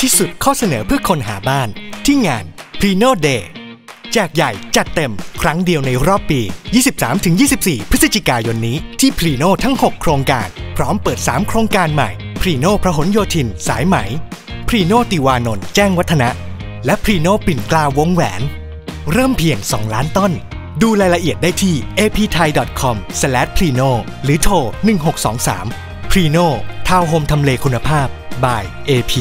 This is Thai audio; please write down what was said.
ที่สุดข้อเสนอเพื่อคนหาบ้าน ที่งาน p r i n o Day แจกใหญ่จัดเต็มครั้งเดียวในรอบปี 23-24 พฤศจิกายนนี้ที่พรีโนทั้ง 6 โครงการ พร้อมเปิด 3 โครงการใหม่พรีโนพระหลโยธิน สายไหมพรีโนติวานนท์แจ้งวัฒนะ และพรีโนปิ่นกล้าวงแหวน เริ่มเพียง 2 ล้านต้น ดูรายละเอียดได้ที่ apthai.com/prino หรือโทร 1623พรีโนทาวน์โฮมทำเลคุณภาพ by AP